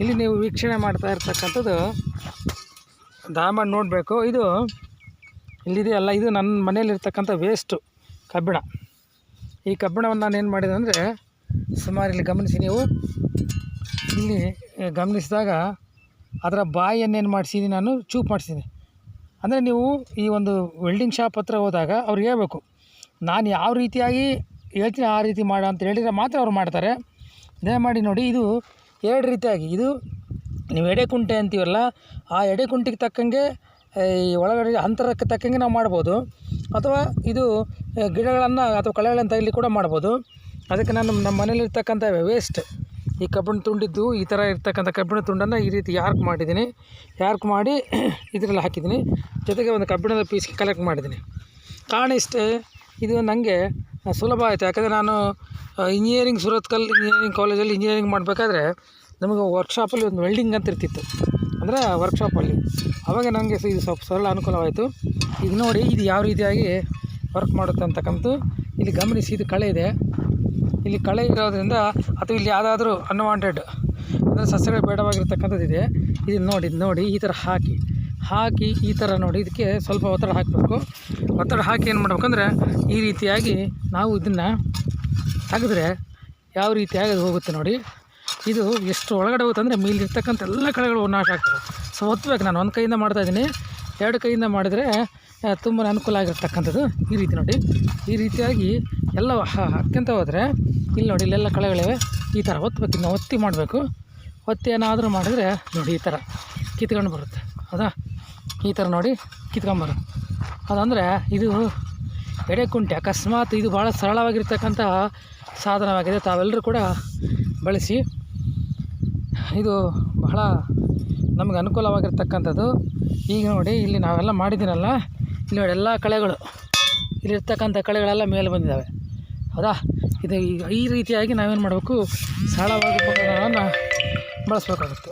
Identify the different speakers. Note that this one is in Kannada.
Speaker 1: ಇಲ್ಲಿ ನೀವು ವೀಕ್ಷಣೆ ಮಾಡ್ತಾ ಇರ್ತಕ್ಕಂಥದ್ದು ದಾಮ ನೋಡಬೇಕು. ಇದು ಇಲ್ಲಿದೆಯಲ್ಲ, ಇದು ನನ್ನ ಮನೇಲಿರ್ತಕ್ಕಂಥ ವೇಸ್ಟು ಕಬ್ಬಿಣ. ಈ ಕಬ್ಬಿಣವನ್ನು ನಾನು ಏನು ಮಾಡಿದೆ ಅಂದರೆ ಸುಮಾರು ಇಲ್ಲಿ ಗಮನಿಸಿ ನೀವು. ಇಲ್ಲಿ ಗಮನಿಸಿದಾಗ ಅದರ ಬಾಯಿಯನ್ನೇನು ಮಾಡಿಸಿದ್ದೀನಿ ನಾನು, ಚೂಪ್ ಮಾಡಿಸಿದ್ದೀನಿ ಅಂದರೆ ನೀವು ಈ ಒಂದು ವೆಲ್ಡಿಂಗ್ ಶಾಪ್ ಹತ್ರ ಹೋದಾಗ ಅವ್ರಿಗೆ ಹೇಳ್ಬೇಕು, ನಾನು ಯಾವ ರೀತಿಯಾಗಿ ಹೇಳ್ತೀನಿ ಆ ರೀತಿ ಮಾಡು ಅಂತ ಹೇಳಿದರೆ ಮಾತ್ರ ಅವ್ರು ಮಾಡ್ತಾರೆ. ದಯಮಾಡಿ ನೋಡಿ, ಇದು ಎರಡು ರೀತಿಯಾಗಿ. ಇದು ನೀವು ಎಡೆಕುಂಟೆ ಅಂತೀವಲ್ಲ, ಆ ಎಡೆಕುಂಟಿಗೆ ತಕ್ಕಂಗೆ ಈ ಒಳಗಡೆ ಅಂತರಕ್ಕೆ ತಕ್ಕಂಗೆ ನಾವು ಮಾಡ್ಬೋದು. ಅಥವಾ ಇದು ಗಿಡಗಳನ್ನು ಅಥವಾ ಕಳೆಗಳನ್ನು ತೆಗಲಿ ಕೂಡ ಮಾಡ್ಬೋದು. ಅದಕ್ಕೆ ನಾನು ನಮ್ಮ ಮನೇಲಿರ್ತಕ್ಕಂಥ ವೇಸ್ಟ್ ಈ ಕಬ್ಬಿಣ ತುಂಡಿದ್ದು, ಈ ಥರ ಇರ್ತಕ್ಕಂಥ ಕಬ್ಬಿಣ ತುಂಡನ್ನು ಈ ರೀತಿ ಯಾರ್ಕ್ ಮಾಡಿದ್ದೀನಿ. ಯಾರ್ಕ್ ಮಾಡಿ ಇದರಲ್ಲಿ ಹಾಕಿದ್ದೀನಿ. ಜೊತೆಗೆ ಒಂದು ಕಬ್ಬಿಣದ ಪೀಸ್ ಕಲೆಕ್ಟ್ ಮಾಡಿದ್ದೀನಿ. ಕಾರಣ ಇಷ್ಟೇ, ಇದು ನನಗೆ ಸುಲಭ ಆಯಿತು. ಯಾಕಂದರೆ ನಾನು ಇಂಜಿನಿಯರಿಂಗ್ ಸುರತ್ಕಲ್ ಇಂಜಿನಿಯರಿಂಗ್ ಕಾಲೇಜಲ್ಲಿ ಇಂಜಿನಿಯರಿಂಗ್ ಮಾಡಬೇಕಾದ್ರೆ ನಮಗೆ ವರ್ಕ್ಶಾಪಲ್ಲಿ ಒಂದು ವೆಲ್ಡಿಂಗ್ ಅಂತ ಇರ್ತಿತ್ತು. ಅಂದರೆ ವರ್ಕ್ಶಾಪಲ್ಲಿ ಆವಾಗ ನನಗೆ ಇದು ಸ್ವಲ್ಪ ಸರಳ ಅನುಕೂಲವಾಯಿತು. ಈಗ ನೋಡಿ ಇದು ಯಾವ ರೀತಿಯಾಗಿ ವರ್ಕ್ ಮಾಡುತ್ತೆ ಅಂತಕ್ಕಂಥದ್ದು. ಇಲ್ಲಿ ಗಮನಿಸಿ, ಇದು ಕಳೆ ಇದೆ. ಇಲ್ಲಿ ಕಳೆ ಇರೋದ್ರಿಂದ ಅಥವಾ ಇಲ್ಲಿ ಯಾವುದಾದ್ರೂ ಅನ್ವಾಂಟೆಡ್ ಅಂದರೆ ಸಸ್ಯಗಳು ಬೇಡವಾಗಿರ್ತಕ್ಕಂಥದ್ದು ಇದೆ. ಇದು ನೋಡಿ ಇದು ನೋಡಿ, ಈ ಥರ ಹಾಕಿ. ಹಾಕಿ ಈ ಥರ ನೋಡಿ, ಇದಕ್ಕೆ ಸ್ವಲ್ಪ ಒತ್ತಡ ಹಾಕಬೇಕು. ಒತ್ತಡ ಹಾಕಿ ಏನು ಮಾಡ್ಬೇಕಂದ್ರೆ ಈ ರೀತಿಯಾಗಿ ನಾವು ಇದನ್ನು ತೆಗೆದ್ರೆ ಯಾವ ರೀತಿಯಾಗಿ ಅದು ಹೋಗುತ್ತೆ ನೋಡಿ. ಇದು ಎಷ್ಟು ಒಳಗಡೆ ಹೋಗುತ್ತೆ ಅಂದರೆ ಮೇಲಿರ್ತಕ್ಕಂಥ ಎಲ್ಲ ಕಳೆಗಳು ನಾಶ ಆಗ್ತವೆ. ಸೊ ಒತ್ತಬೇಕು ನಾನು ಒಂದು ಕೈಯಿಂದ ಮಾಡ್ತಾಯಿದ್ದೀನಿ ಎರಡು ಕೈಯಿಂದ ಮಾಡಿದರೆ ತುಂಬ ಅನುಕೂಲ ಆಗಿರ್ತಕ್ಕಂಥದ್ದು ಈ ರೀತಿ ನೋಡಿ. ಈ ರೀತಿಯಾಗಿ ಎಲ್ಲ ಅತ್ಯಂತ ಹೋದರೆ, ಇಲ್ಲಿ ನೋಡಿ, ಇಲ್ಲೆಲ್ಲ ಕಳೆಗಳಿವೆ. ಈ ಥರ ಒತ್ತಬೇಕು ಇನ್ನು ಒತ್ತಿ ಮಾಡಬೇಕು. ಒತ್ತಿ ಏನಾದರೂ ಮಾಡಿದರೆ, ನೋಡಿ, ಈ ಥರ ಕಿತ್ಕೊಂಡು ಬರುತ್ತೆ. ಹೌದಾ? ಈ ಥರ ನೋಡಿ ಕಿತ್ಕೊಂಬರುತ್ತೆ ಅದಂದರೆ ಇದು ಎಡೆಕುಂಟೆ ಅಕಸ್ಮಾತ್ ಇದು ಭಾಳ ಸರಳವಾಗಿರ್ತಕ್ಕಂಥ ಸಾಧನವಾಗಿದೆ. ತಾವೆಲ್ಲರೂ ಕೂಡ ಬಳಸಿ. ಇದು ಬಹಳ ನಮಗೆ ಅನುಕೂಲವಾಗಿರ್ತಕ್ಕಂಥದ್ದು. ಈಗ ನೋಡಿ, ಇಲ್ಲಿ ನಾವೆಲ್ಲ ಮಾಡಿದ್ದೀನಲ್ಲ ಇಲ್ಲಿ ನೋಡಿ ಎಲ್ಲ ಕಳೆಗಳು. ಇಲ್ಲಿರ್ತಕ್ಕಂಥ ಕಳೆಗಳೆಲ್ಲ ಮೇಲೆ ಬಂದಿದ್ದಾವೆ. ಹೌದಾ? ಇದು ಈ ರೀತಿಯಾಗಿ ನಾವೇನು ಮಾಡಬೇಕು? ಸರಳವಾಗಿ ಉಪಕರಣಗಳನ್ನು ಬಳಸಬೇಕಾಗುತ್ತೆ.